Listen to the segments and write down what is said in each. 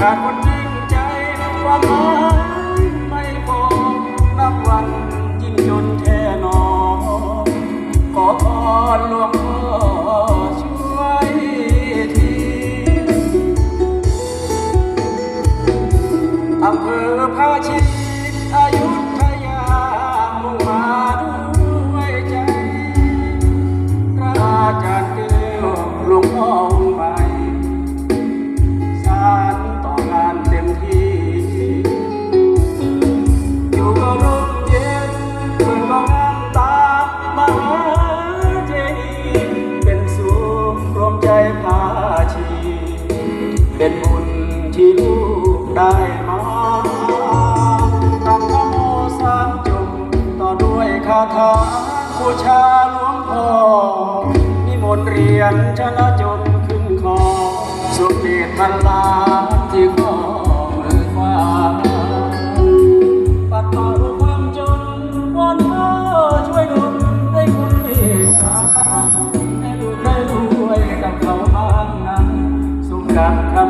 ขาดคนจริงใจความหมายไม่บอกนับวันยิ่งจนแท่นอขอพรหลวงพ่อช่วยทีอำเภอพาชี เป็นบุญที่ลูกได้มาตั้งนะโมสามจบต่อด้วยคาถาบูชาหลวงพ่อนิมนต์เรียนชนะจนขึ้นคอสุขเดชพันลาที่ขอมือฟ้าปัดเป่าความจนวอนพ่อช่วยดลให้คุณเมตตาให้ลูกได้รวยกับเขาบ้างนั้นสมกับคำ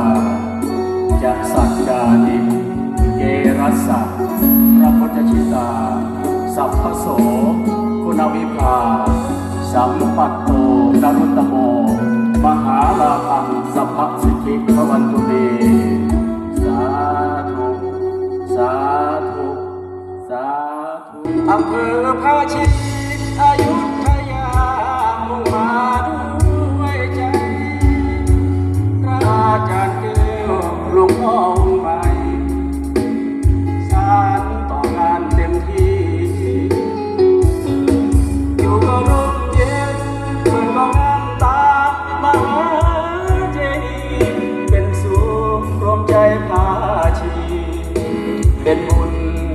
าจะสัจจานิเกรัสสะพระพุทธชิตา สัพพโส คุณวิภา สัมปัตโตนรุตโม มหาลาภังสัพพสิทธิพวันตุเตสาธุ สาธุ สาธุอำเภอภาชี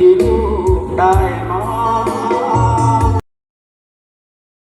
ที่ลูกได้มา